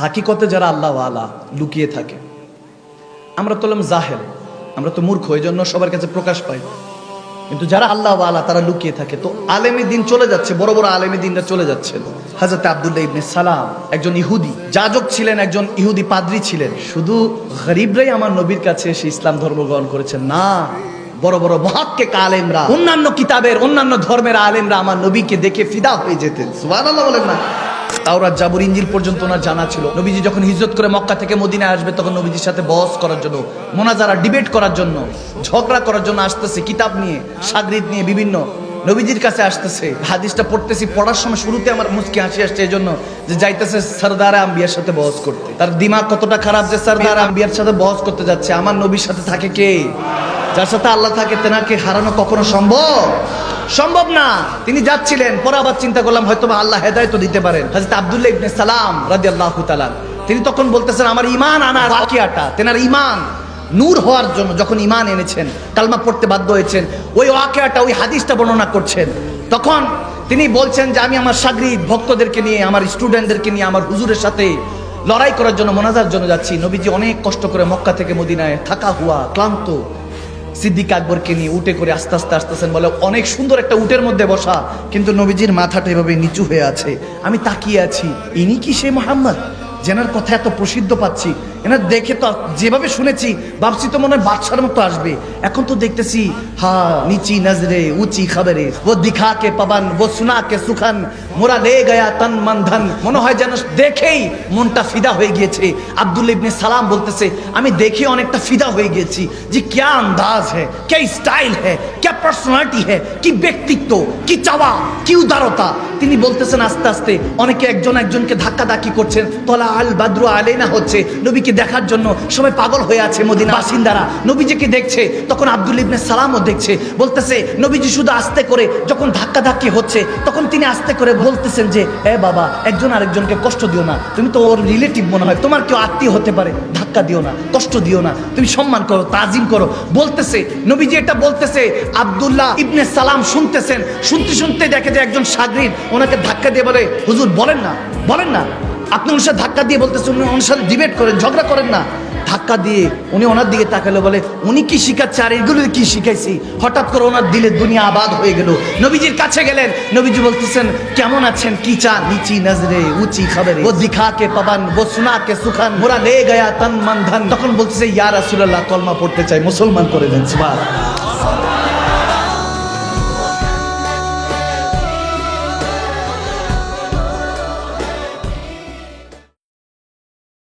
হাকিকতে যারা আল্লাহ আলা লুকিয়ে থাকে। আমরা তো হলাম জাহেল, আমরা তো মূর্খ এই জন্য সবার কাছে প্রকাশ পাই কিন্তু যারা আল্লাহ আলা তারা লুকিয়ে থাকে। তো আলেমী দিন চলে যাচ্ছে, বড় বড় আলেমী দিনরা চলে যাচ্ছে। হাজরত আবদুল্লাহ ইবনে সালাম একজন ইহুদি, যাজক ছিলেন, একজন ইহুদি পাদ্রী ছিলেন। শুধু গরিবরাই আমার নবীর কাছে এসে ইসলাম ধর্ম গ্রহণ করেছেন না। বড় বড় মহাক্কে আলেমরা, অন্যান্য কিতাবের, অন্যান্য ধর্মের আলেমরা আমার নবীকে দেখে ফিদা হয়ে যেতেন। সুবহানাল্লাহ বলেন না। তাওরাত জাবুর ইঞ্জিল পর্যন্ত ওনার জানা ছিল। নবীজি যখন হিজরত করে মক্কা থেকে মদিনায় আসবে, তখন নবীজির সাথে বহস করার জন্য, মোনাজারা, ডিবেট করার জন্য, ঝগড়া করার জন্য আসতেছে, কিতাব নিয়ে, সাগরিদ নিয়ে বিভিন্ন। নবীজির কাছে আসতেছে, হাদিসটা পড়তেছি, পড়ার সময় শুরুতে আমার মুসকি হাসি আসছে এই জন্য যে যাইতেছে সরদার আম্বিয়ার সাথে বহস করতে। তার দিমাগ কতটা খারাপ যে সরদার আম্বিয়ার সাথে বহস করতে যাচ্ছে, আমার নবীর সাথে থাকে কে? যার সাথে আল্লাহ থাকে, তেনাকে হারানো কখনো সম্ভব? সম্ভব না। তিনি যাচ্ছিলেন, পরে আবার চিন্তা করলাম, হয়তো আল্লাহ হেদায়ত দিতে পারেন। হাজরত আব্দুল্লাহ ইবনে সালাম রাজি আল্লাহ তিনি তখন বলতেছেন, আমার ইমান আনার ওয়াকিয়াটা, তেনার ইমান নূর হওয়ার জন্য যখন ইমান এনেছেন, কালমা পড়তে বাধ্য হয়েছেন, ওই ওয়াকিয়াটা, ওই হাদিসটা বর্ণনা করছেন। তখন তিনি বলছেন যে, আমি আমার সাগরিদ ভক্তদেরকে নিয়ে, আমার স্টুডেন্টদেরকে নিয়ে, আমার হুজুরের সাথে লড়াই করার জন্য মোনাজার জন্য যাচ্ছি। নবীজি অনেক কষ্ট করে মক্কা থেকে মদিনায় থাকা হুয়া, ক্লান্ত। সিদ্দিক আকবরকে নিয়ে উঠে করে আস্তে আস্তে আসতেছেন বলে, অনেক সুন্দর একটা উটের মধ্যে বসা। কিন্তু নবীজির মাথাটা এভাবে নিচু হয়ে আছে। আমি তাকিয়ে আছি, ইনি কি সে মোহাম্মদ? যেনার কথা এত প্রসিদ্ধ পাচ্ছি। এনার দেখে তো যেভাবে শুনেছি, ভাবছি তো মনে হয় বাদশার মতো আসবে। এখন তো দেখতেছি, হা, নিচি নজরে, উঁচি খবরে, ও দিখা কে পবন, ও সুনা কে সুখান, মোরা লে গয়া তন মন ধন। মনে হয় যেন দেখেই মনটা ফিদা হয়ে গিয়েছে। আব্দুল ইবনে সালাম বলতেছে, আমি দেখে অনেকটা ফিদা হয়ে গিয়েছি যে ক্যা আন্দাজ হ্যাঁ ক্যা স্টাইল হ্যাঁ ক্যা পার্সোনালিটি হ্যাঁ কি ব্যক্তিত্ব, কি চাওয়া, কি উদারতা। তিনি বলতেছেন আস্তে আস্তে, অনেকে একজন একজনকে ধাক্কা ধাক্কি করছেন তলা আল বাদ্রু আলেনা হচ্ছে নবীকে দেখার জন্য সবাই পাগল হয়ে আছে মদিনা বাসিন্দারা। নবীজিকে দেখছে, তখন আব্দুল ইবনে সালামও দেখছে, বলতেছে, নবীজি শুধু আস্তে করে যখন ধাক্কা ধাক্কি হচ্ছে, তখন তিনি আস্তে করে বলতেছেন যে, এ বাবা, একজন আরেকজনকে কষ্ট দিও না, তুমি তো ওর রিলেটিভ মনে হয়, তোমার কেউ আত্মীয় হতে পারে, ধাক্কা দিও না, কষ্ট দিও না, তুমি সম্মান করো, তাজিম করো। বলতেছে, নবীজি এটা বলতেছে, আব্দুল্লাহ ইবনে সালাম শুনতেছেন, শুনতে শুনতে দেখে যে একজন সাগরিদ ওনাকে ধাক্কা দিয়ে বলে, হুজুর, বলেন না বলেন না। আপনি ওনার সাথে ধাক্কা দিয়ে বলতেছেন উনি ওনার সাথে ডিবেট করেন, ঝগড়া করেন না। ধাক্কা দিয়ে উনি ওনার দিকে তাকালো, বলে, উনি কি শিখাচ্ছে আর এগুলো কি শিখাইছি? হঠাৎ করে ওনার দিলে দুনিয়া আবাদ হয়ে গেল। নবীজির কাছে গেলেন, নবীজি বলতেছেন, কেমন আছেন? কি চা নিচি নজরে, উচি খবরে। ও দিখা কে পাবান, ও সুনা কে সুখান। মোরা লে গয়া তন মন ধন। তখন বলতেছে, ইয়া রাসূলুল্লাহ, কলমা পড়তে চাই, মুসলমান করে দেন সুবহান